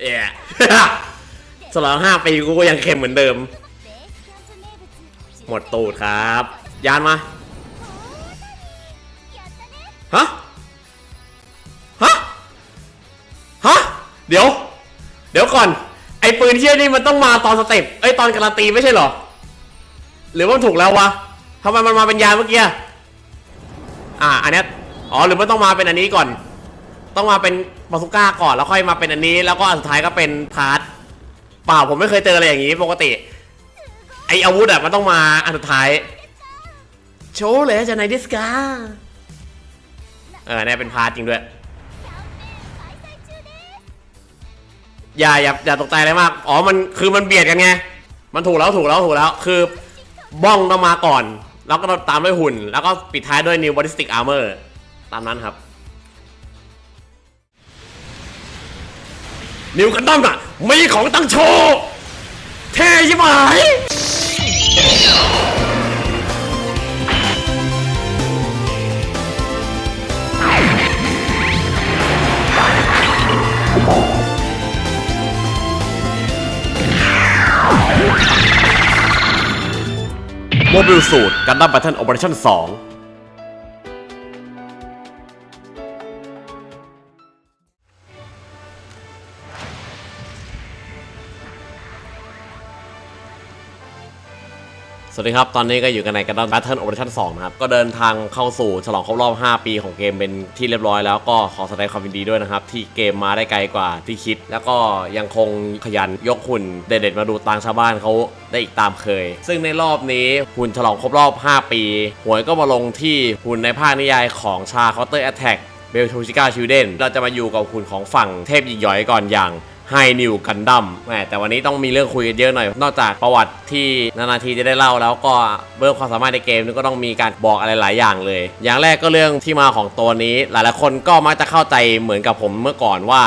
เอ๊ะสลองห้าปีกูก็ยังเค็มเหมือนเดิม หมดตูดครับ ยานมา ฮะ ฮะ ฮะ เดี๋ยว เดี๋ยวก่อน ไอ้ปืนเชี่ยนี่มันต้องมาตอนสเต็ปเอ้ยตอนการันตีไม่ใช่หรอ หรือว่าถูกแล้ววะทำไมมันมาเป็นยานเมื่อกี้ อ่า อันนี้อ๋อ หรือมันต้องมาเป็นอันนี้ก่อน ต้องมาเป็น บาซูก้าก่อนแล้วค่อยมาเป็นอันนี้ แล้วก็อันสุดท้ายก็เป็นพาร์ทเปล่าผมไม่เคยเจออะไรอย่างนี้ปกติ ไออาวุธอะมันต้องมาอันสุดท้าย โชว์เลยจะไหนดิสกาเออเนี่ยเป็นพาร์ทจริงด้วย อย่าอย่าอย่าตกใจอะไรมาก อ๋อมันคือมันเบียดกันไง มันถูกแล้วถูกแล้วถูกแล้ว คือบ้องต้องมาก่อน แล้วก็ตามด้วยหุ่น แล้วก็ปิดท้ายด้วย New Ballistic Armor ตามนั้นครับ นิวกันดั้มอะมีของตั้งโชว์เท่ใช่ไหมโมบิลสูตรกันดั้มแบทเทิลโอเปอเรชั่น2 วัสดีครับ ตอนนี้ก็อยู่กันในกันดั้มแบทเทิลโอเปอเรชั่น2นะครับ ก็เดินทางเข้าสู่ฉลองครบรอบ 5 ปีของเกมเป็นที่เรียบร้อยแล้วก็ขอแสดงความยินดีด้วยนะครับ ที่เกมมาได้ไกลกว่าที่คิด แล้วก็ยังคงขยันยกหุ่นเด็ดๆมาดูตางชาวบ้านเขาได้อีกตามเคย ซึ่งในรอบนี้หุ่นฉลองครบรอบ 5 ปี หวยก็มาลงที่หุ่นในภาคนิยายของชาคาน์เตอร์แอตแทกเบลทูชิก้าชิวเดนเราจะมาอยู่กับหุ่นของฝั่งเทพยิงย้อยก่อนอย่าง ไฮนิวกันดั้มแหมแต่วันนี้ต้องมีเรื่องคุยกันเยอะหน่อย นอกจากประวัติที่นานาทีจะได้เล่าแล้วก็เรื่องความสามารถในเกมนี่ก็ต้องมีการบอกอะไรหลายอย่างเลย อย่างแรกก็เรื่องที่มาของตัวนี้ หลายๆคนก็มักจะเข้าใจเหมือนกับผมเมื่อก่อนว่า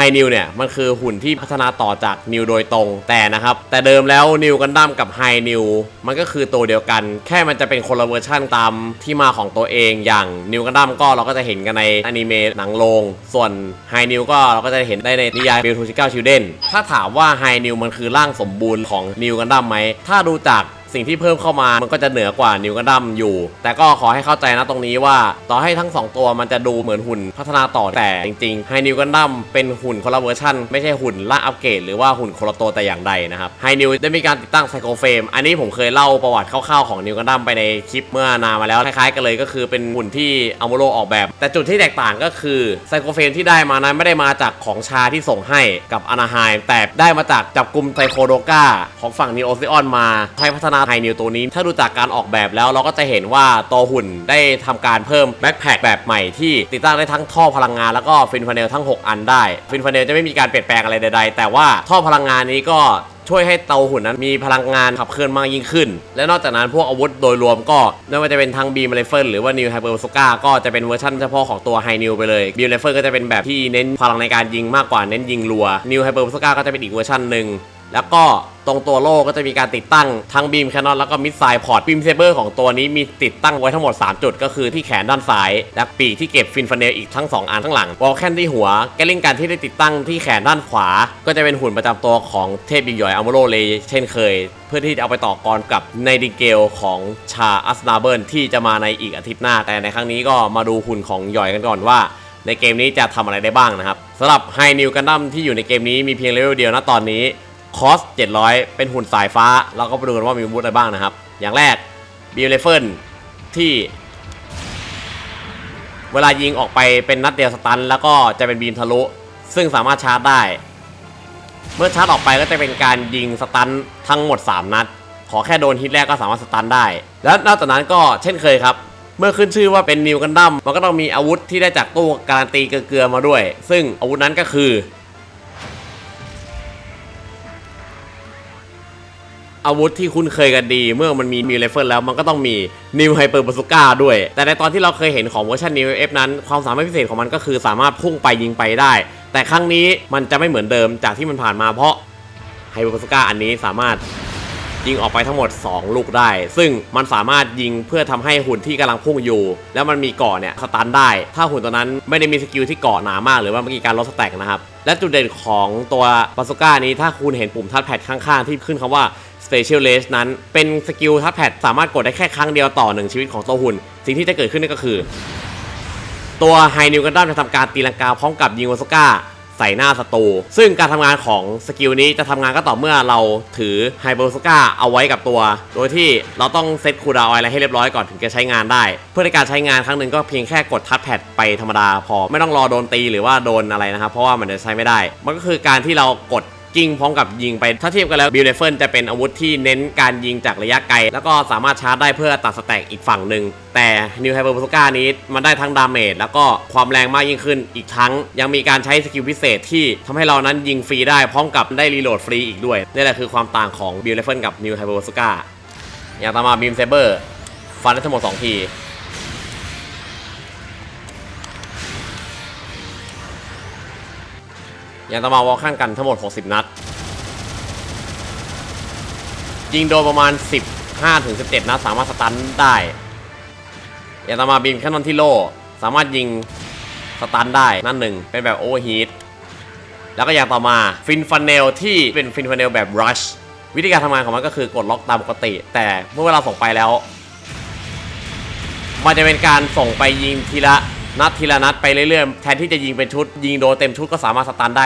ไฮนิวเนี่ยมันคือหุ่นที่พัฒนาต่อจากนิวโดยตรงแต่นะครับ แต่เดิมแล้วนิวกันดั้มกับไฮนิวมันก็คือตัวเดียวกัน แค่มันจะเป็นคนละเวอร์ชั่นตามที่มาของตัวเองอย่างนิวกันดั้มก็เราก็จะเห็นกันในอนิเมะหนังโรงส่วนไฮนิวก็เราก็จะเห็นได้ในนิยาย Bill to Chicago Children ถ้าถามว่าไฮนิวมันคือร่างสมบูรณ์ของนิวกันดั้มไหมถ้าดูจาก สิ่งที่เพิ่มเข้ามามันก็จะเหนือกว่านิวกันดั้มอยู่ แต่ก็ขอให้เข้าใจนะตรงนี้ว่า ต่อให้ทั้ง 2 ตัวมันจะดูเหมือนหุ่นพัฒนาต่อแต่จริงๆไฮนิวกันดั้มเป็นหุ่นคนละเวอร์ชันไม่ใช่หุ่นล่างอัปเกรดหรือว่าหุ่นคนละตัวแต่อย่างใดนะครับไฮนิวได้มีการติดตั้งไซโคเฟรมอันนี้ผมเคยเล่าประวัติคร่าวๆของนิวกันดั้มไปในคลิปเมื่อนานมาแล้วคล้ายๆกันเลยก็คือเป็นหุ่นที่อัลโมโรออกแบบ แต่จุดที่แตกต่างก็คือไซโคเฟรมที่ได้มานั้นไม่ได้มาจากของชาที่ส่งให้กับอนาไฮแต่ได้มาจากจับกลุ่มไซโคโดกาของฝั่งนิโอซิออนมาใช้พัฒนาไฮนิวตัวนี้ ถ้าดูจากการออกแบบแล้วเราก็จะเห็นว่าตัวหุ่นได้ทำการเพิ่มแบ็คแพคแบบใหม่ที่ติดตั้งได้ทั้งท่อพลังงานแล้วก็ฟินฟาเนลทั้ง 6 อันได้ ฟินฟาเนลจะไม่มีการเปลี่ยนแปลงอะไรใดๆ แต่ว่าท่อพลังงานนี้ก็ช่วยให้เตาหุ่นนั้นมีพลังงานขับเคลื่อนมากยิ่งขึ้น และนอกจากนั้นพวกอาวุธโดยรวมก็ไม่ว่าจะเป็นทั้งบีมไรเฟิลหรือว่านิวไฮเปอร์ซูก้าก็จะเป็นเวอร์ชันเฉพาะของตัวไฮนิวไปเลยบีมไรเฟิลก็จะเป็นแบบที่เน้นพลังในการยิงมากกว่าเน้นยิงรัวนิวไฮเปอร์ซูก้าก็จะเป็นอีกเวอร์ชันหนึ่ง แล้วก็ตรงตัวโล่ก็จะมีการติดตั้งทั้งบีมแคนนอนแล้วก็มิสไซล์พอร์ตบีมเซเบอร์ของตัวนี้มีติดตั้งไว้ทั้งหมด 3 จุด ก็คือที่แขนด้านซ้าย และปีกที่เก็บฟินฟานเนลอีกทั้ง 2 อันข้างหลังวอลแคนที่หัวแกลิงกันที่ได้ติดตั้งที่แขนด้านขวา ก็จะเป็นหุ่นประจำตัวของเทพยิงหยอยอัลโมโรเลยเช่นเคย เพื่อที่จะเอาไปต่อกรกับในดิเกลของชาอัสนาเบิร์นที่จะมาในอีกอาทิตย์หน้า แต่ในครั้งนี้ก็มาดูหุ่นของหยอยกันก่อนว่าในเกมนี้จะทำอะไรได้บ้างนะครับสำหรับไฮนิวกันดั้มที่อยู่ในเกมนี้มีเพียงเลเวลเดียวนะตอนนี้ คอส700 เป็นหุ่นสายฟ้า เราก็ไปดูกันว่ามีอาวุธอะไรบ้างนะครับ อย่างแรกบิลเลเฟิลที่ เวลายิงออกไปเป็นนัดเดียวสตัน แล้วก็จะเป็นบีมทะลุ ซึ่งสามารถชาร์จได้ เมื่อชาร์จออกไปก็จะเป็นการยิงสตันทั้งหมด 3 นัด ขอแค่โดนฮิตแรกก็สามารถสตันได้ แล้วนอกจากนั้นก็เช่นเคยครับ เมื่อขึ้นชื่อว่าเป็นนิวกันดั้มมันก็ต้องมีอาวุธที่ได้จากตู้การันตีเกลือมาด้วย ซึ่งอาวุธนั้นก็คือ อาวุธที่คุ้นเคยกันดี เมื่อมันมีมิวเลเฟิลแล้วมันก็ต้องมีนิวไฮเปอร์บาซูก้าด้วย แต่ในตอนที่เราเคยเห็นของเวอร์ชันนิวเอฟนั้น ความสามารถพิเศษของมันก็คือสามารถพุ่งไปยิงไปได้ แต่ครั้งนี้มันจะไม่เหมือนเดิมจากที่มันผ่านมาเพราะไฮเปอร์บาซูก้าอันนี้สามารถยิงออกไปทั้งหมด 2 ลูกได้ ซึ่งมันสามารถยิงเพื่อทำให้หุ่นที่กำลังพุ่งอยู่ แล้วมันมีเกาะเนี่ยสตันได้ ถ้าหุ่นตัวนั้นไม่ได้มีสกิลที่เกาะหนามาก หรือว่ามีการลดสแต็กนะครับ และจุดเด่นของตัวบาซูก้านี้ถ้าคุณเห็นปุ่มทัชแพดข้างๆ ที่ขึ้นคำว่า Special r a c e นั้นเป็นสกิลทัชแพดสามารถกดได้แค่ครั้งเดียวต่อหนึ่งชีวิตของตัวหุ่น สิ่งที่จะเกิดขึ้นนั่นก็คือ ตัวไฮนิวกันดั้มจะทำการตีลังกาพร้อมกับยิงวาซูก้าใส่หน้าศัตรูซึ่งการทำงานของสกิลนี้จะทำงานก็ต่อเมื่อเราถือไฮเบอร์ซูก้าเอาไว้กับตัว โดยที่เราต้องเซตคูดาวน์อะไรให้เรียบร้อยก่อนถึงจะใช้งานได้ เพื่อในการใช้งานครั้งหนึ่งก็เพียงแค่กดทัชแพดไปธรรมดาพอไม่ต้องรอโดนตีหรือว่าโดนอะไรนะครับเพราะว่ามันจะใช้ไม่ได้ มันก็คือการที่เรากดิงพร้อมกับยิงไปถ้าเทียบกันแล้วบิลเลเฟิลจะเป็นอาวุธที่เน้นการยิงจากระยะไกล แล้วก็สามารถชาร์จได้เพื่อตัดสแต็กอีกฝั่งหนึ่งแต่นิวไฮเปอร์บ z ูก้านี้มันได้ทั้งดาเมจแล้วก็ความแรงมากยิ่งขึ้นอีกทั้ง ยังมีการใช้สกิลพิเศษที่ทำให้เรานั้นยิงฟรีได้พร้อมกับได้รีโหลดฟรีอีกด้วยนี่แหละคือความต่างของบิลเลเฟิลกับนิวไฮเปอร์บ z ูก้าอย่างต่อมาบีมเซเบอร์ฟันได้ทั้งหมด2ที ย่างต่อมาวอลขั้นกันทั้งหมด 60 นัด ยิงโดนประมาณ 15ถึง17 นัด สามารถสตันได้อย่างต่อมาบินแคนนอนที่โลสามารถยิงสตันได้นั่นหนึ่งเป็นแบบโอเวอร์ฮีทแล้วก็อย่างต่อมาฟินฟันเนลที่เป็นฟินฟันเนลแบบรัชวิธีการทำงานของมันก็คือกดล็อกตามปกติ แต่เมื่อเวลาส่งไปแล้ว มันจะเป็นการส่งไปยิงทีละนัดทีละนัดไปเรื่อยๆ แทนที่จะยิงเป็นชุด ยิงโดนเต็มชุดก็สามารถสตันได้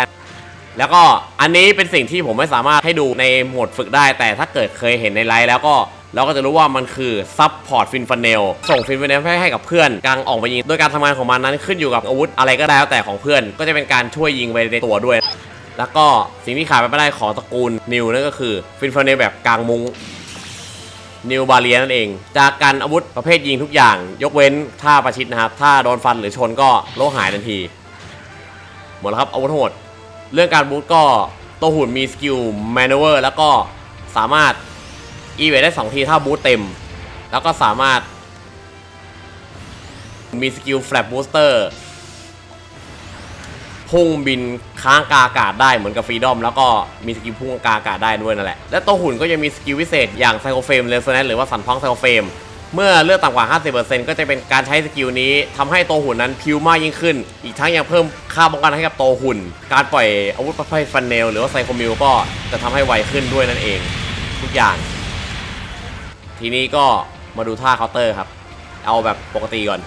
แล้วก็อันนี้เป็นสิ่งที่ผมไม่สามารถให้ดูในโหมดฝึกได้ แต่ถ้าเกิดเคยเห็นในไลฟ์แล้วก็เราก็จะรู้ว่ามันคือซับพอร์ตฟินฟันเนลส่งฟินฟันเนลให้ให้กับเพื่อนกลางออกไปยิง โดยการทำงานของมันนั้นขึ้นอยู่กับอาวุธอะไรก็ได้แล้วแต่ของเพื่อน ก็จะเป็นการช่วยยิงไปในตัวด้วย แล้วก็สิ่งที่ขาดไปไม่ได้ของตระกูลนิวนั่นก็คือฟินฟันเนลแบบกลางมุง้งนิวบาเลียนั่นเอง จากการอาวุธประเภทยิงทุกอย่าง ยกเว้นท่าประชิดนะครับ ถ้าโดนฟันหรือชนก็โลหายทันที หมดแล้วครับอาวุธทั้งหมด เรื่องการบูทก็ตัวหุ่นมีสกิลแมนเวอร์แล้วก็สามารถอีเวทได้ 2 ทีถ้าบูทเต็ม แล้วก็สามารถ มีสกิลแฟลปบูสเตอร์พุ่งบินค้างกาอากาศได้เหมือนกับฟรีดอม แล้วก็มีสกิลพุ่งกาอากาศได้ด้วยนั่นแหละ และตัวหุ่นก็ยังมีสกิลพิเศษอย่างไซโคเฟมเลเซอร์หรือว่าสันพังไซโคเฟม เมื่อเลือดต่ำกว่า 50%ก็จะเป็นการใช้สกิลนี้ทำให้ตัวหุ่นนั้นพิวมากยิ่งขึ้น อีกทั้งยังเพิ่มค่าป้องกันให้กับตัวหุ่น การปล่อยอาวุธประเภทฟันเนลหรือว่าไซโคมิลก็จะทำให้ไวขึ้นด้วยนั่นเอง ทุกอย่าง ทีนี้ก็มาดูท่าเคาน์เตอร์ครับ เอาแบบปกติก่อน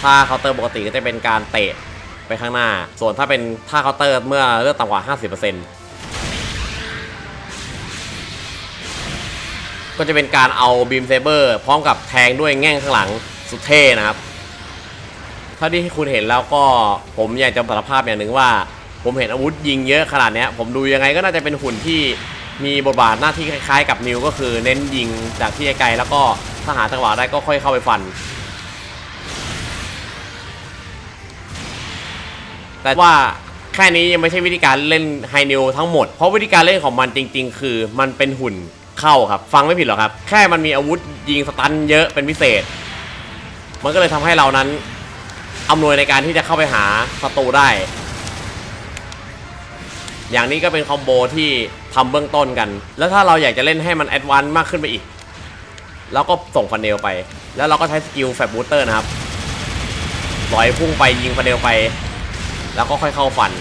ท่าเคาน์เตอร์ปกติก็จะเป็นการเตะไปข้างหน้า ส่วนถ้าเป็นท่าเคาน์เตอร์เมื่อเลือดต่ำกว่า 50% ก็จะเป็นการเอาบีมเซเบอร์พร้อมกับแทงด้วยแง่งข้างหลังสุดเท่นะครับเท่าที่คุณเห็นแล้วก็ผมอยากจะสารภาพอย่างหนึ่งว่า ผมเห็นอาวุธยิงเยอะขนาดนี้ผมดูยังไงก็น่าจะเป็นหุ่นที่มีบทบาทหน้าที่คล้ายๆ กับนิวก็คือเน้นยิงจากที่ไกลๆแล้วก็ถ้าหาจังหวะได้ก็ค่อยเข้าไปฟัน แต่ว่าแค่นี้ยังไม่ใช่วิธีการเล่นไฮนิวทั้งหมด เพราะวิธีการเล่นของมันจริง ๆ คือมันเป็นหุ่น เข้าครับ ฟังไม่ผิดหรอกครับ แค่มันมีอาวุธยิงสตันเยอะเป็นพิเศษ มันก็เลยทำให้เรานั้นอำนวยในการที่จะเข้าไปหาศัตรูได้ อย่างนี้ก็เป็นคอมโบที่ทำเบื้องต้นกัน แล้วถ้าเราอยากจะเล่นให้มันแอดวานซ์มากขึ้นไปอีกเราก็ส่งฟันเนลไป แล้วเราก็ใช้สกิลแฟบบูสเตอร์นะครับลอยพุ่งไปยิงฟันเนลไป แล้วก็ค่อยเข้าฟัน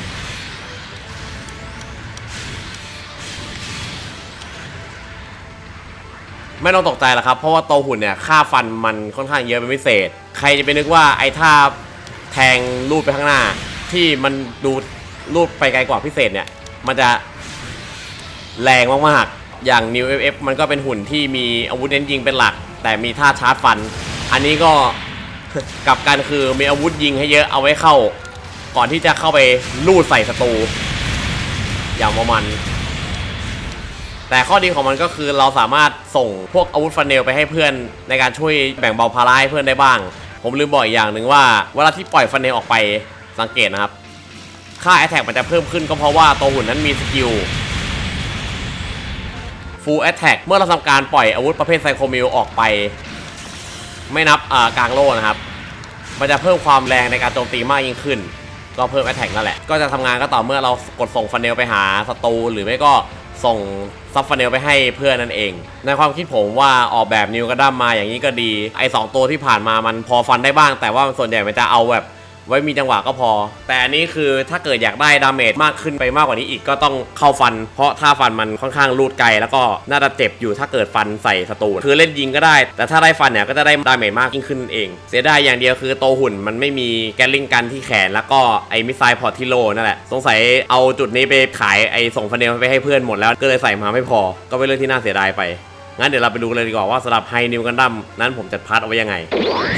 ไม่ต้องตกใจหรอกครับ เพราะว่าโตหุ่นเนี่ยค่าฟันมันค่อนข้างเยอะเป็นพิเศษ ใครจะไปนึกว่าไอ้ท่าแทงลูดไปข้างหน้า ที่มันดูลูดไปไกลกว่าพิเศษเนี่ย มันจะแรงมากๆ อย่าง New FF มันก็เป็นหุ่นที่มีอาวุธเน้นยิงเป็นหลัก แต่มีท่าชาร์จฟัน อันนี้ก็กลับกันคือมีอาวุธยิงให้เยอะเอาไว้เข้า ก่อนที่จะเข้าไปลูดใส่ศัตรูอย่างประมัน แต่ข้อดีของมันก็คือเราสามารถส่งพวกอาวุธฟันเนลไปให้เพื่อน ในการช่วยแบ่งเบาภาระให้เพื่อนได้บ้าง ผมลืมบอกอีกอย่างหนึ่งว่า เวลาที่ปล่อยฟันเนลออกไปสังเกตนะครับ ค่าแอ t แทกมันจะเพิ่มขึ้นก็เพราะว่าตัวหุ่นนั้นมีสกิล Full Attack เมื่อเราทำการปล่อยอาวุธประเภทไซโคมิลออกไป ไม่นับอ่ากลางโล่นะครับ มันจะเพิ่มความแรงในการโจมตีมากยิ่งขึ้น ก็เพิ่มแอ t แทกนั่นแหละ ก็จะทำงานก็ต่อเมื่อเรากดส่งฟันเนลไปหาศัตรูหรือไม่ก็ส่ง ซับฟันเนลไปให้เพื่อนนั่นเอง ในความคิดผมว่าออกแบบนิวกระดัมมาอย่างนี้ก็ดี ไอ้สองตัวที่ผ่านมามันพอฟันได้บ้าง แต่ว่าส่วนใหญ่มันจะเอาแบบ ไว้มีจังหวะก็พอ แต่อันนี้คือถ้าเกิดอยากได้ดาเมจมากขึ้นไปมากกว่านี้อีกก็ต้องเข้าฟัน เพราะถ้าฟันมันค่อนข้างลูดไกล แล้วก็น่าจะเจ็บอยู่ถ้าเกิดฟันใส่ศัตรูคือเล่นยิงก็ได้ แต่ถ้าได้ฟันเนี่ยก็จะได้ดาเมจมากยิ่งขึ้นเอง เสียดายอย่างเดียวคือโตหุ่นมันไม่มีแกลลิงกันที่แขน แล้วก็ไอ้มิสไซล์พอร์ตที่โลนั่นแหละสงสัยเอาจุดนี้ไปขายไอ้ส่งฟันเนลไปให้เพื่อนหมดแล้วก็เลยใส่มาไม่พอ ก็เป็นเรื่องที่น่าเสียดายไป งั้นเดี๋ยวเราไปดูกันเลยดีกว่าว่าสำหรับไฮนิวกันดั้มนั้นผมจัดพาร์ทเอาไว้ยังไง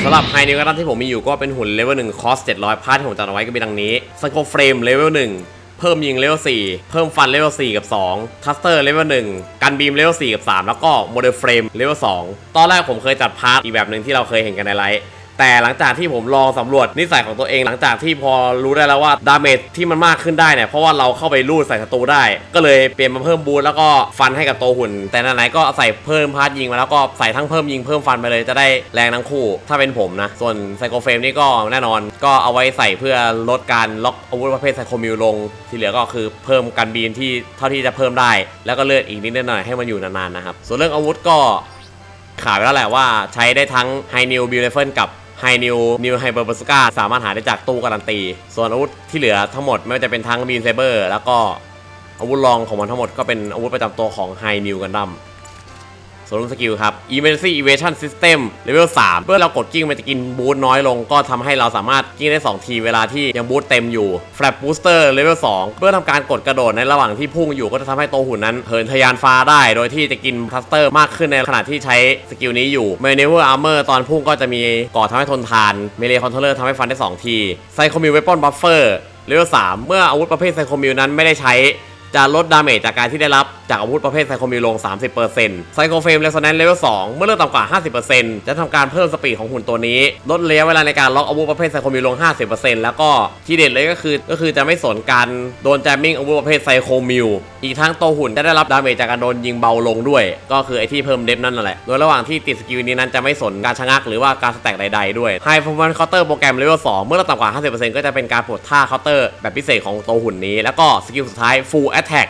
สำหรับไฮนิวกันดั้มที่ผมมีอยู่ก็เป็นหุ่นเลเวลหนึ่งคอสเจ็ดร้อยพาร์ทที่ผมจัดเอาไว้ก็มีดังนี้สโคเฟรมเลเวลหนึ่งเพิ่มยิงเลเวล4เพิ่มฟันเลเวล4กับ2ทัสเตอร์เลเวล1กันบีมเลเวล4กับ 3 แล้วก็โมเดลเฟรมเลเวล2ตอนแรกผมเคยจัดพาร์ทอีกแบบหนึ่งที่เราเคยเห็นกันในไลฟ์ แต่หลังจากที่ผมลองสำรวจนิสัยของตัวเองหลังจากที่พอรู้ได้แล้วว่าดาเมจที่มันมากขึ้นได้เนี่ยเพราะว่าเราเข้าไปรูดใส่ศัตรูได้ ก็เลยเปลี่ยนมาเพิ่มบูทแล้วก็ฟันให้กับตัวหุ่น แต่ไหนๆก็ใส่เพิ่มพาร์ทยิงมาแล้วก็ใส่ทั้งเพิ่มยิงเพิ่มฟันไปเลยจะได้แรงทั้งคู่ ถ้าเป็นผมนะ ส่วนไซโคเฟมนี่ก็แน่นอนก็เอาไว้ใส่เพื่อลดการล็อกอาวุธประเภทไซโคมิวลง ที่เหลือก็คือเพิ่มการบีมที่เท่าที่จะเพิ่มได้ แล้วก็เลือดอีกนิดหน่อยให้มันอยู่นานๆนะครับส่วนเรื่องอาวุธก็ขายไปแล้วแหละว่าใช้ได้ทั้งไฮนิวบิลเลเฟิลกับ ไฮนิวนิวไฮเปอร์บสกาสามารถหาได้จากตู้การันตี ส่วนอาวุธที่เหลือทั้งหมดไม่ว่าจะเป็นทั้งบีนเซเบอร์แล้วก็อาวุธรองของมันทั้งหมดก็เป็นอาวุธประจำตัวของไฮนิวกันดั้ม ส่วนสกิลครับ Emergency Evasion System Level 3เมื่อเรากดกิ้งมันจะกินบูสต์น้อยลง ก็ทำให้เราสามารถกิ้งได้ 2 ทีเวลาที่ยังบูสต์เต็มอยู่ Flap Booster Level 2เพื่อทำการกดกระโดดในระหว่างที่พุ่งอยู่ก็จะทำให้ตัวหุ่นนั้นเหินทะยานฟ้าได้ โดยที่จะกินพลัสเตอร์มากขึ้นในขณะที่ใช้สกิลนี้อยู่ m a n e u v e r Armor ตอนพุ่งก็จะมีก่อทำให้ทนทาน Melee Controller ทำให้ฟันได้ 2 ที Psycho Mil Weapon Buffer Level 3เมื่ออาวุธประเภท Psycho Mil นั้นไม่ได้ใช้ จะลดดาเมจจากการที่ได้รับจากอาวุธประเภทไซโคมิลลง30%ไซโคเฟมเรสโซแนนเลเวล2เมื่อเลือดต่ำกว่า 50%จะทำการเพิ่มสปีดของหุ่นตัวนี้ ลดระยะเวลาในการล็อกอาวุธประเภทไซโคมิลลง 50%แล้วก็ที่เด็ดเลยก็คือก็คือจะไม่สนการโดนแจมมิ่งอาวุธประเภทไซโคมิลอีกทั้งตัวหุ่นจะได้รับดาเมจจากการโดนยิงเบาลงด้วย ก็คือไอที่เพิ่มเดฟนั่นแหละ โดยระหว่างที่ติดสกิลนี้นั้นจะไม่สนการชะงักหรือว่าการสแต็กใดๆด้วย High Performance Counter โปรแกรมเลเวล2เมื่อเราต่ำกว่า 50%ก็จะเป็นการปลดท่าเคาน์เตอร์แบบพิเศษของตัวหุ่นนี้ แล้วก็สกิลสุดท้าย Full Attack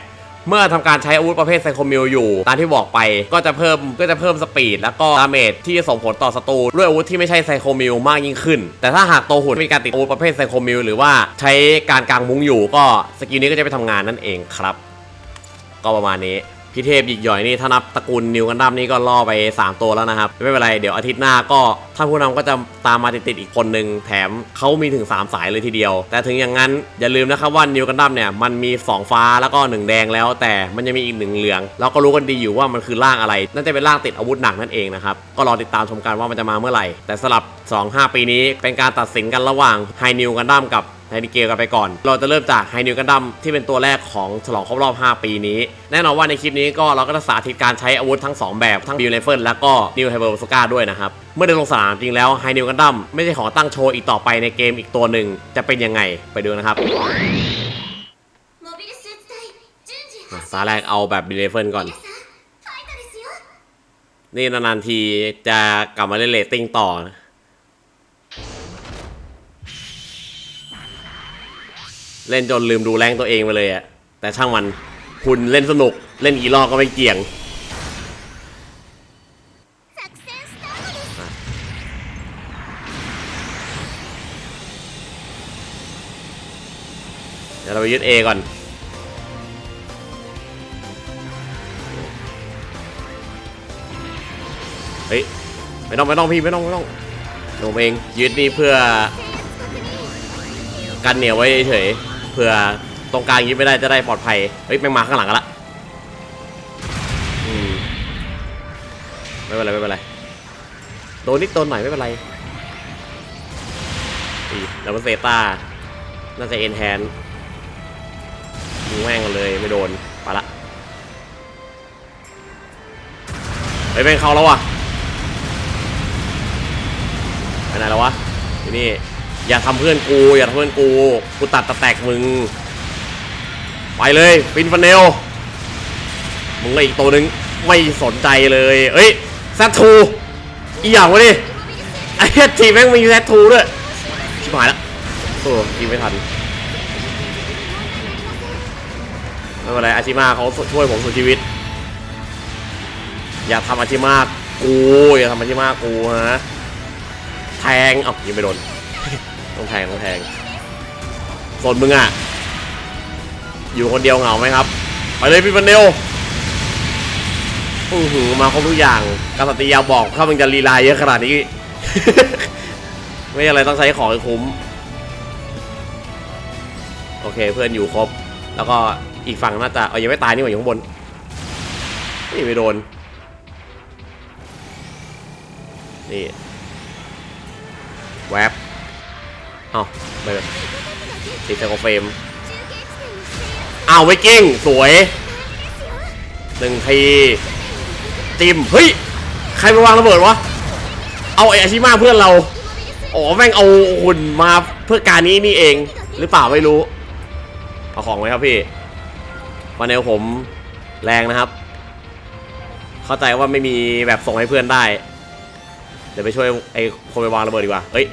เมื่อทำการใช้อาวุธประเภทไซโคมิลอยู่ ตามที่บอกไปก็จะเพิ่มก็จะเพิ่มสปีด แล้วก็ดาเมจที่จะส่งผลต่อศัตรูด้วยอาวุธที่ไม่ใช่ไซโคมิลมากยิ่งขึ้น แต่ถ้าหากตัวหุ่นมีการติดอาวุธประเภทไซโคมิลหรือว่าใช้การกางมุ้งอยู่ก็สกิลนี้ก็จะไปทำงานนั่นเองครับ ก็ประมาณนี้ พี่เทพหยิกหย่อยนี่ถ้านับตระกูลนิวกันดั้มนี่ก็ล่อไป 3 ตัวแล้วนะครับ ไม่เป็นไร เดี๋ยวอาทิตย์หน้าก็ท่านผู้นำก็จะตามมาติดๆอีกคนหนึ่งแถมเขามีถึง 3 สายเลยทีเดียว แต่ถึงอย่างนั้นอย่าลืมนะครับว่านิวกันดั้มเนี่ยมันมี 2 ฟ้าแล้วก็ 1 แดงแล้ว แต่มันยังมีอีกหนึ่งเหลือง เราก็รู้กันดีอยู่ว่ามันคือร่างอะไรน่าจะเป็นร่างติดอาวุธหนักนั่นเองนะครับก็รอติดตามชมกันว่ามันจะมาเมื่อไหร่ แต่สลับ 2-5 ปีนี้เป็นการตัดสินกันระหว่างไฮนิวกันดั้มกับ ไฮนิเกลกันไปก่อน เราจะเริ่มจากไฮนิวกันดัมที่เป็นตัวแรกของฉลองครบรอบ 5 ปีนี้ แน่นอนว่าในคลิปนี้ก็เราก็จะสาธิตการใช้อาวุธทั้ง 2 แบบทั้งบิลเลฟเฟิลและก็นิวไฮเบอร์สก้าด้วยนะครับ เมื่อเดินลงสนามจริงแล้วไฮนิวกันดัมไม่ใช่ขอตั้งโชว์อีกต่อไปในเกมอีกตัวหนึ่งจะเป็นยังไงไปดูนะครับตาแรกเอาแบบบิลเลฟเฟิลก่อนนี่นานๆทีจะกลับมาเล่นเรตติ้งต่อ เล่นจนลืมดูแรงตัวเองไปเลยอะแต่ช่างมันคุณเล่นสนุกเล่นอีล็อกก็ไม่เกี่ยงเดี๋ยวเราไปยึด A ก่อนเฮ้ยไม่ต้องไม่ต้องพี่ไม่ต้องไม่ต้องผมเองยึดนี่เพื่อกันเหนียวไว้เฉย ผื่อตรงกลางยึดไม่ได้จะได้ปลอดภัย เฮ้ยแม่งมาข้างหลังกันละอืมไม่เป็นไรไม่เป็นไรโดนนิดโดนหน่อยไม่เป็นไรอีแล้วมันเซตาน่าจะเอ็นแฮนยิงแม่งกันเลยไม่โดนไปละไปแม่งเข้าแล้ววะไปไหนแล้ววะที่นี่ อย่าทำเพื่อนกูอย่าทำเพื่อนกูกูตัดตะแตกมึง ไปเลยฟินฟันเนลมึงเลยอีกตัวหนึ่งไม่สนใจเลยเอ้ยแซทูอีอย่างวะดิไอ้เหี้ยทีแม่งมีแซทูด้วยชิบหายละโอ้ยิงไม่ทันไม่เป็นไรอาชิมาเขาช่วยผมสุดชีวิต อย่าทำอาชิมากูอย่าทำอาชิมากูนะแทงเอ้ายิงไม่โดน ต้องแทงต้องแทงส่วนมึงอะ อยู่คนเดียวเหงาไหมครับ ไปเลยพี่ฟันเนลอือหือมาครบทุกอย่างกษัตริยาบอกถ้ามึงจะลีลาเยอะขนาดนี้ ไม่อะไรต้องใช้ของให้คุ้ม โอเคเพื่อนอยู่ครบ แล้วก็อีกฝั่งน่าจะเอายังไม่ตายนี่หว่าอยู่ข้างบน นี่ไม่โดน นี่ แวบ เอาไม่เป็นติดไซโคเฟรมอ้าวไวกิ้งสวยหนึ่งทีจิมเฮ้ย ใครไปวางระเบิดวะ เอาไออาชิมาเพื่อนเรา อ๋อแม่งเอาหุ่นมาเพื่อการนี้นี่เอง หรือเปล่าไม่รู้ เอาของไหมครับพี่วันเนลผมแรงนะครับ เข้าใจว่าไม่มีแบบส่งให้เพื่อนได้ เดี๋ยวไปช่วยไอคนไปวางระเบิดดีกว่า เฮ้ย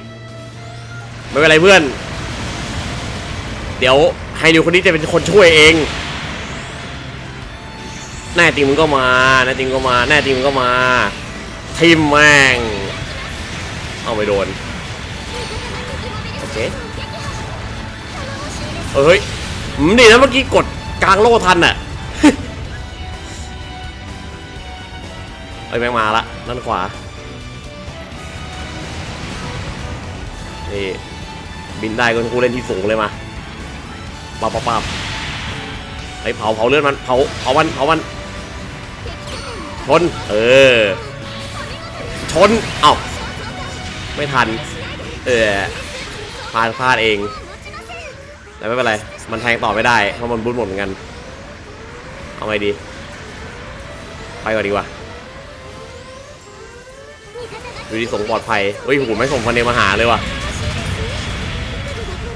ไม่เป็นไรเพื่อน เดี๋ยวไฮนิวคนนี้จะเป็นคนช่วยเองแน่จริงมึงก็มาแน่จริงก็มาแน่จริงมึงก็มา ทิมแม่ง เอาไปโดน โอเคเฮ้ยอืมดีนะเมื่อกี้กดกลางโล่ทันอะเอ้ยแม่งมาละด้านขวา นี่ บินได้ก็กูเล่นที่สูงเลยมาปับปับปับไอ้เผาเผาเลือดมันเผาเผามันเผามันชน เออ ชน เอ้า ไม่ทัน เออพลาดพลาดเอง แต่ไม่เป็นไร มันแทงต่อไม่ได้ เพราะมันบุญหมดเหมือนกัน เอาไงดี ไปก่อนดีกว่าดูที่สงปลอดภัยเฮ้ยหูไม่ส่งพันเนมาหาเลยว่ะ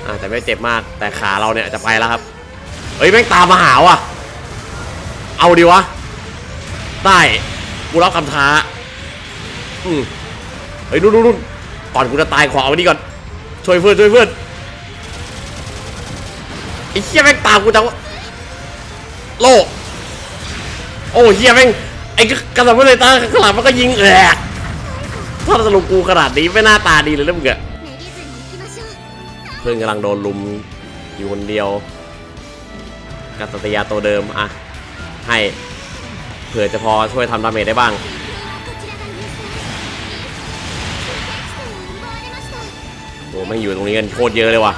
อ่าแต่ไม่เจ็บมากแต่ขาเราเนี่ยจะไปแล้วครับเฮ้ยแม่งตามมาหาว่ะ เอาดีวะ ได้กูรับคำท้าอืมเฮ้ยนู่นนู่นนู่นก่อนกูจะตายขอเอาไว้นี่ก่อน ช่วยเพื่อนช่วยเพื่อนไอ้เหี้ยแม่งตามกูจังวะโลโอ้เหี้ยแม่งไอ้กระสับกระส่ายตาข้างหลังมันก็ยิงแหลกถ้าสรุปกูขนาดนี้ไม่น่าตาดีเลยนะมึงอะ พื่อกำลังโดนลุมอยู่คนเดียวกัตติยาตัวเดิมอะให้เผื่อจะพอช่วยทำดาเมจได้บ้าง โอ้ไม่อยู่ตรงนี้กันโคตรเยอะเลยว่ะ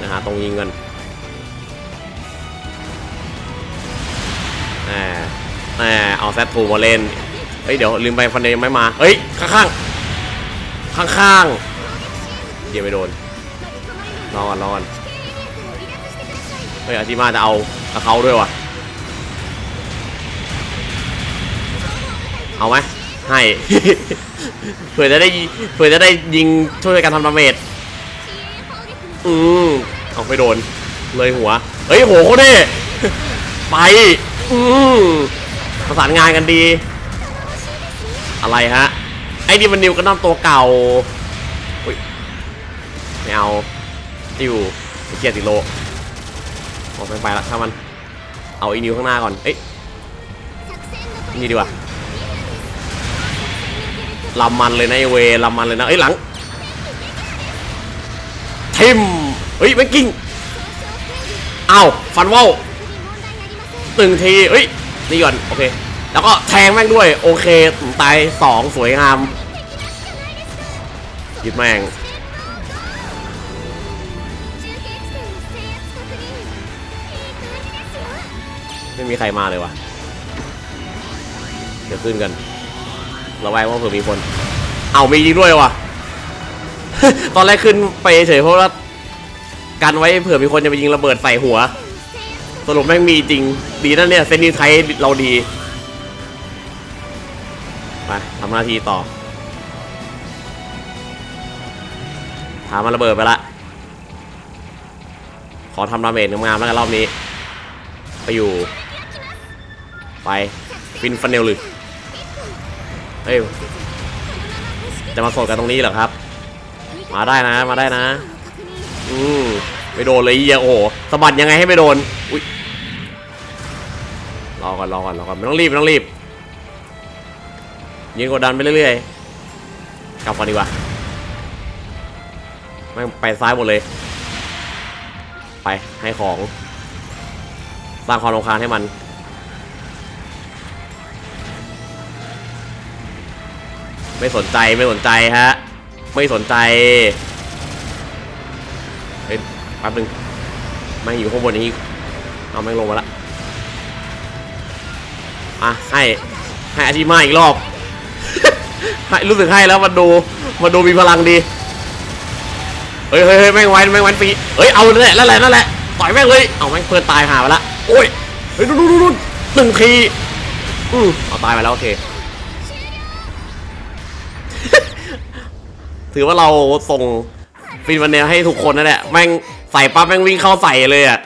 นะฮะตรงยิงกันแหมแหมเอาแซดทูมาเล่นเฮ้ยเดี๋ยวลืมไปฟันเดย์ไม่มา เฮ้ย ข้างข้างข้างข้าง เดี๋ยวไปโดนรอก่อนรอก่อนเฮ้ยอาจิมาจะเอากับเขาด้วยวะเอาไหมให้ เผื่อจะได้เผื่อจะได้ยิงช่วยกันทำดาเมจอืมเอาไปโดน เลยหัว เฮ้ยโหโคตรเท่ไป อืมประสานงานกันดี อะไรฮะ ไอ้นี่มันนิวกันน้ำตัวเก่า ไม่เอาติวไอ้เกียติโลออกไปไปละถ้ามัน เอาอ้นิวข้างหน้าก่อน เอ้ยนี่ดีกว่าลำมันเลยนะไอเวลำมันเลยนะ เอ้ยหลังทิมเฮ้ยแม่งกิ้งเอาฟันว่าวหนึ่งทีเฮ้ยนี่ก่อน โอเค แล้วก็แทงแม่งด้วย โอเคตายสองสวยงามยึดแม่ง ไม่มีใครมาเลยวะเดี๋ยวขึ้นกันระแวงว่าเผื่อมีคน เอามีจริงด้วยวะตอนแรกขึ้นไปเฉยเพราะว่ากันไว้เผื่อมีคนจะไปยิงระเบิดใส่หัว สรุปแม่งมีจริง ดีนะเนี่ยเซนนิไทยเราดี ไปทำหน้าที่ต่อถามมาระเบิดไปละขอทำดาเมจงามๆแล้วกันรอบนี้ ไปอยู่ ไปฟินฟันเนลหรือเฮ้ยจะมาสดกันตรงนี้เหรอครับ มาได้นะมาได้นะ อืมไม่โดนเลยเฮียโอ้โหสะบัดยังไงให้ไม่โดนอุ้ยรอก่อนรอก่อนรอก่อนไม่ต้องรีบไม่ต้องรีบยืนกดดันไปเรื่อยๆกลับก่อนดีกว่าไม่ไปซ้ายหมดเลย ไปให้ของสร้างความรำคาญให้มัน ไม่สนใจไม่สนใจฮะ ไม่สนใจเฮ้ยแป๊บนึงไม่งอยู่ข้างบนนี้อีกเอาแม่งลงมาละอะให้ให้อาชิมาอีกรอบให้รู้สึกให้แล้วมันดูมันดูมีพลังดีเฮ้ยเฮ้ยเฮ้ยแม่งไว้แม่งไว้ฟรีเฮ้ยเอาเลยแหละนั่นแหละนั่นแหละต่อยแม่งเลยเอาแม่งเพื่อนตายหาไปละโอ้ยเฮ้ยดูดูดูดูหนึ่งทีอือเอาตายไปแล้วโอเค ถือว่าเราส่งฟินวันเนลให้ทุกคนนั่นแหละแม่งใส่ปั๊บแม่งวิ่งเข้าใส่เลยอะ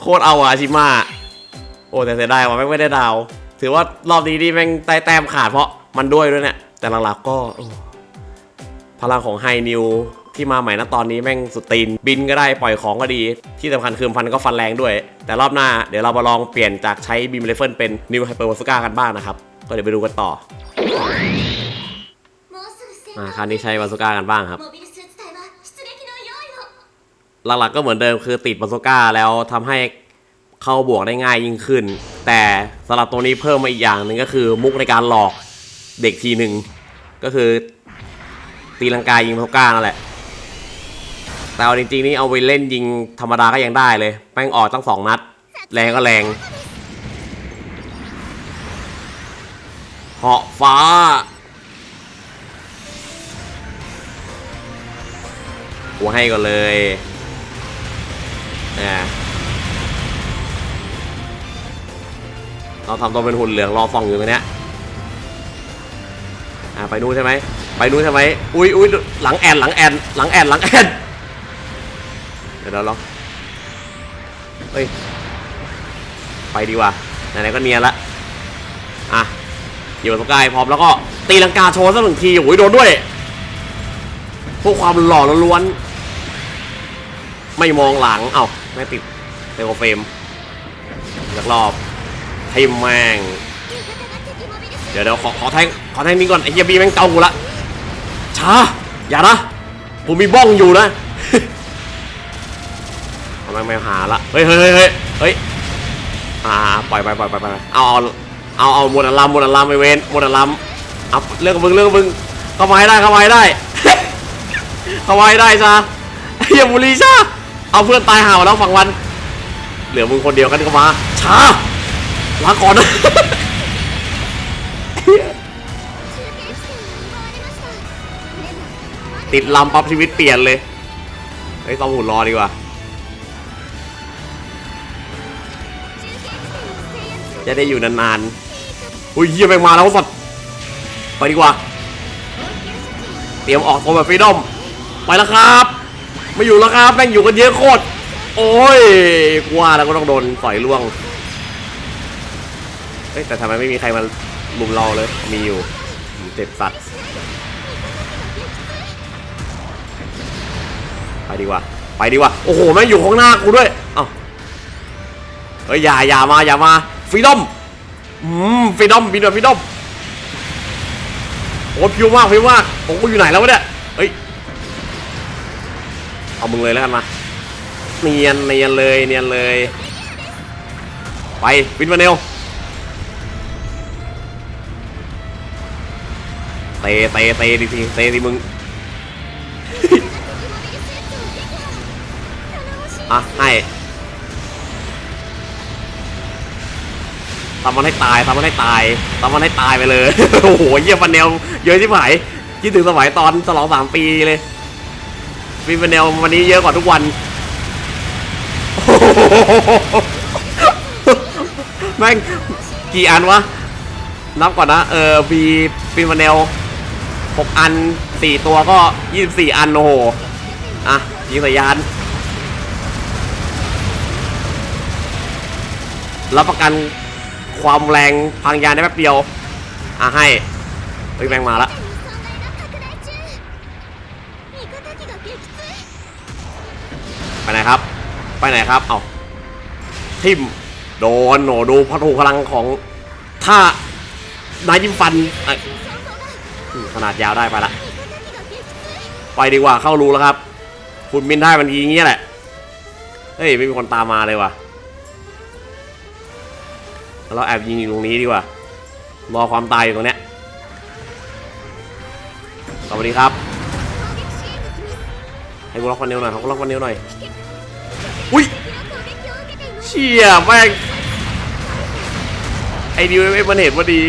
โคตรเอาอะอาชิมาโอ้แต่เสียดายว่าแม่งไม่ได้ดาว ถือว่ารอบนี้นี่แม่งใต้แต้มขาดเพราะมันด้วยด้วยเนี่ยแต่หลักๆก็พลังของไฮนิวที่มาใหม่นะตอนนี้แม่งสุดตีนบินก็ได้ปล่อยของก็ดี ที่สำคัญคือฟันก็ฟันแรงด้วย แต่รอบหน้าเดี๋ยวเรามาลองเปลี่ยนจากใช้บีมเลเฟิลเป็นนิวไฮเปอร์วอสก้ากันบ้างนะครับ ก็เดี๋ยวไปดูกันต่อ มาคราวนี้ใช้บาซูก้ากันบ้างครับ หลักๆก็เหมือนเดิมคือติดบาซูก้าแล้วทำให้เข้าบวกได้ง่ายยิ่งขึ้น แต่สำหรับตัวนี้เพิ่มมาอีกอย่างหนึ่งก็คือมุกในการหลอกเด็กทีหนึ่งก็คือตีลังกายยิงบาซูก้านั่นแหละแต่เอาจริงๆนี่เอาไปเล่นยิงธรรมดาก็ยังได้เลยแป้งออกตั้งสองนัด แรงก็แรงเหาะฟ้า กูให้ก่อนเลยเนี่ยเราทำตัวเป็นหุ่นเหลืองรอส่องอยู่ตรงเนี้ยอ่าไปนู้นใช่ไหมไปนู้นใช่ไหมอุ้ยอุ้ยหลังแอนหลังแอนหลังแอนหลังแอนเดี๋ยวเราลองเฮ้ยไปดีกว่าไหนๆก็เนียนละอะอยู่กับสกายพร้อมแล้วก็ตีลังกาโชว์สักหนึ่งทีโอ้ยโดนด้วย พวกความหล่อล้วนไม่มองหลัง เอ้าไม่ติดเซลเฟมจากรอบให้แมงเดี๋ยวเดี๋ยวขอขอแทงขอแทงนี้ก่อนไอ้เฮียบีแมงเกากูละช้าอย่านะผมมีบ้องอยู่นะทำไมไม่หาละเฮ้ยเฮ้ยเฮ้ยเฮ้ยอ่าปล่อยไปล่อยปล่อยเอาเอาเอาเอาโมดอลัมโมดอลัมไปเวนโมดอลัมเอาเรื่องมึงเรื่องมึงเข้ามาให้ได้เข้ามาให้ได้ เอาไวได้ซะอย่าบุรีซะเอาเพื่อนตายห่าวแล้วฝั่งวัน เหลือมึงคนเดียวกันก็มาช้าลาก่อนติดลำปั๊บชีวิตเปลี่ยนเลยไอ้ต้องหุ่นรอดีกว่าจะได้อยู่นานๆอุ้ยเฮียไปมาแล้วสัตว์ไปดีกว่า เตรียมออกโทรแบบฟรีดอม ไปแล้วครับ ไม่อยู่แล้วครับแม่งอยู่กันเยอะโคตรโอ้ยกว่าแล้วก็ต้องโดนต่อยล่วงเฮ้แต่ทำไมไม่มีใครมาลุมเราเลย มีอยู่เจ็บสัตว์ไปดีกว่า ไปดีกว่า โอ้โหแม่งอยู่ข้างหน้ากูด้วยเอ้าเฮ้ยอย่าอย่ามาอย่ามาฟรีดอมอืมฟรีดอมบินแบบฟรีดอมโอ้พิวมากพิวมากโอ้กูอยู่ไหนแล้ววะเนี่ย เฮ้ยเอามึงเลยแล้วกันมาเนียนเนียนเลยเนียนเลย ไปวินมาเนลเตะเตะเตะดิทีเตะดิมึงอะให้ทำมันให้ตายทำมันให้ตายทำมันให้ตายไปเลย โอ้โหเยี่ยมฟันแนวเยอะที่ผายคิดถึงสมัยตอนฉลองสามปีเลย ฟีฟันแนววันนี้เยอะกว่าทุกวันโอ้โหแม่งกี่อันวะ นับก่อนนะ เออมีฟีฟันแนวหกอันสี่ตัวก็ยี่สิบสี่อัน โอ้โห อะ ยิงสายยาน รับประกันความแรงพังยานได้แป๊บเดียว อะให้เฮ้ยแม่งมาละ ครับ ไปไหนครับ เอาทิมโดนโหนดูพัถูพลังของท่านายยิ้มฟันขนาดยาวได้ไปละ ไปดีกว่าเข้ารูแล้วครับ คุณมินได้มันทีอย่างเงี้ยแหละ เฮ้ย ไม่มีคนตามมาเลยว่ะเราแอบยิงอยู่ตรงนี้ดีกว่า รอความตายอยู่ตรงเนี้ยสวัสดีครับ ให้กูล็อกฟันเนวหน่อยให้กูล็อกฟันเนวหน่อย อุ้ยเชี่ยแม่งไอ้ดิวเอฟมันเห็นพอดี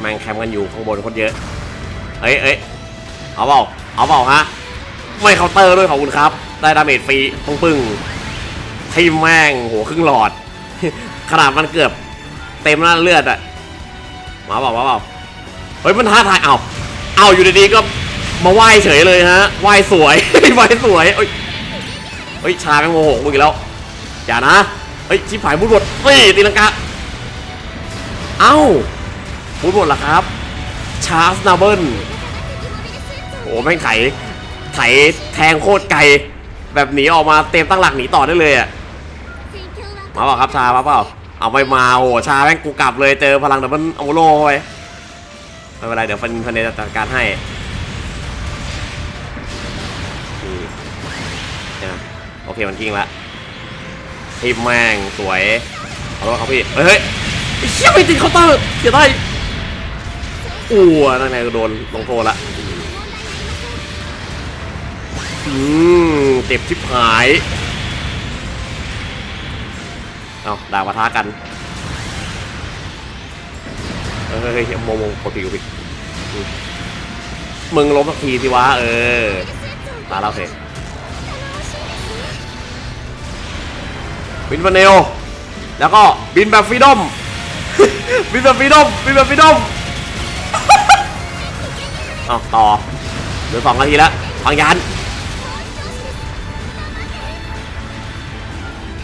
แม่งแคมป์กันอยู่ข้างบนคนเยอะเอ้ยเอ้ยเอาเปล่าเอาเปล่าฮะไม่เคาน์เตอร์ด้วยขอบคุณครับ ได้ดาเมจฟรีปึ้งปึ้งทีมแม่งโหครึ่งหลอด ขนาดมันเกือบเต็มหน้าเลือดอะมาเปล่ามาเปล่าเฮ้ยมันท้าทายเอาเอาอยู่ดีๆก็มาไหว้เฉยเลยฮะไหว้สวยไหว้สวยเอ้ย เฮ้ยชาแม่งโมโหกูอีกแล้วอย่านะเฮ้ยชิบหายมุดหมดเฮ้ยตีลังกาเอ้ามุดหมดละครับ ชาร์สนาเบิลโอ้แม่งไถไถแทงโคตรไกล แบบหนีออกมาเต็มตั้งหลักหนีต่อได้เลยอะมาเปล่าครับชามาเปล่าเอาไปมาโอ้ชาแม่งกูกลับเลยเจอพลังดับเบิลโอโลไปไม่เป็นไรเดี๋ยวฟันฟันเนจัดการให้ เคมันกิ้งละทีมแม่งสวยขอโทษครับพี่เฮ้ยเฮ้ยไอ้เชี่ยไม่ติดเคาน์เตอร์เสียได้อ้วนั่นไงก็โดนลงโทษละอืมเจ็บชิบหายเอาด่าปะทะกันเฮ้ยเฮ้ยเฮ้ยโมโมกดผิดกดผิดอืมมึงล้มสักทีสิวะเออตาเราเสร็จ บินฟาเนลแล้วก็บินแบบฟรีดอม บินแบบฟรีดอม บินแบบฟรีดอมเอาต่อเหลือสองนาทีแล้วฟังยาน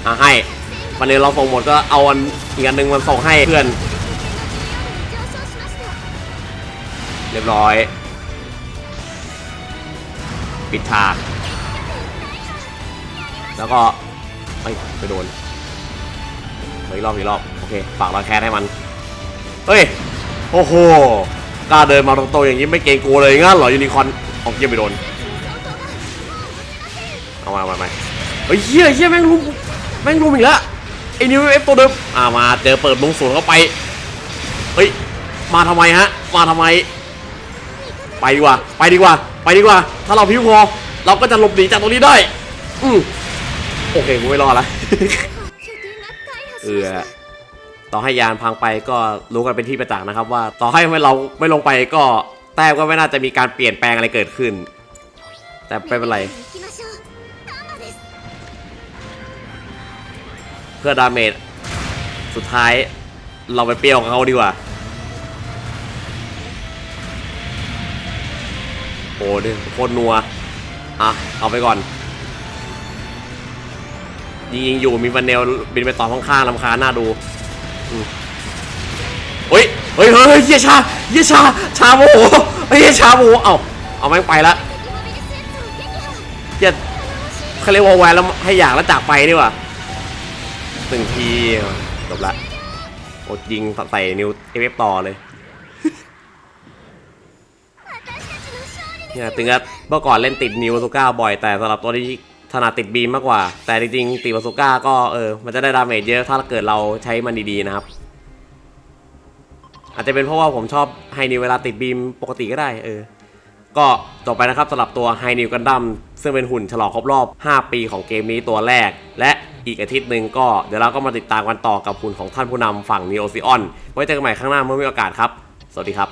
อะให้ฟาเนลเราส่งหมดก็เอาอันอีกอันหนึ่งมันส่งให้เพื่อน เรียบร้อย ปิดฉาก แล้วก็ เอ้ยไปโดนเฮ้ยรอบอีกรอบโอเคฝากรอยแคสให้มันเฮ้ยโอ้โหกล้าเดินมาตรงๆอย่างนี้ไม่เกรงกลัวเลยงั้นเหรอยูนิคอนเอาเยี่ยไปโดนเอามาเอามาเอามาเฮ้ยเฮียเฮียแม่งรุมแม่งรุมอีกแล้วไอ้นิวเอฟตัวเดิมอ่ามาเจอเปิดลงสวนเข้าไปเฮ้ยมาทำไมฮะมาทำไม ไปดีกว่า ไปดีกว่า ไปดีกว่า ถ้าเราพิ้วพอเราก็จะหลบหนีจากตรงนี้ได้ อืม โอเคกูไม่รอดละ เออต่อให้ยานพังไปก็รู้กันเป็นที่ประจักษ์นะครับ ว่าต่อให้ไม่เราไม่ลงไปก็แต้มก็ไม่น่าจะมีการเปลี่ยนแปลงอะไรเกิดขึ้น แต่ไม่เป็นไรเพื่อดาเมจสุดท้ายเราไปเปรี้ยวกับเขาดีกว่าโอ้ดิโคตรนัวอะเอาไปก่อน ยิงยิงอยู่มีฟันเนลบินไปต่อข้างๆลำคาญหน้าดูอืมเฮ้ยเฮ้ยเฮ้ยเฮ้ยเฮียชาเฮียชาชาโมโหเฮ้ยเฮียชาโมโหเอ้าเอาแม่งไปละเฮียเขาเรียกว่าแวนแล้วให้อยากแล้วจากไปดีกว่าหนึ่งทีจบละโอ้ยิงใส่นิวเอฟต่อเลยเนี่ยถึงจะเมื่อก่อนเล่นติดนิวบาซูก้าบ่อยแต่สำหรับตัวที่ ถนัดติดบีมมากกว่า แต่จริงๆติบาซูก้าก็เออมันจะได้ดาเมจเยอะถ้าเกิดเราใช้มันดีๆนะครับ อาจจะเป็นเพราะว่าผมชอบไฮนิวเวลาติดบีมปกติก็ได้เออ ก็จบไปนะครับสำหรับตัวไฮนิวกันดั้มซึ่งเป็นหุ่นฉลองครบรอบ 5 ปีของเกมนี้ตัวแรก และอีกอาทิตย์หนึ่งก็เดี๋ยวเราก็มาติดตามกันต่อกับหุ่นของท่านผู้นำฝั่งนีโอซิออนไว้เจอกันใหม่ข้างหน้าเมื่อมีโอกาสครับ สวัสดีครับ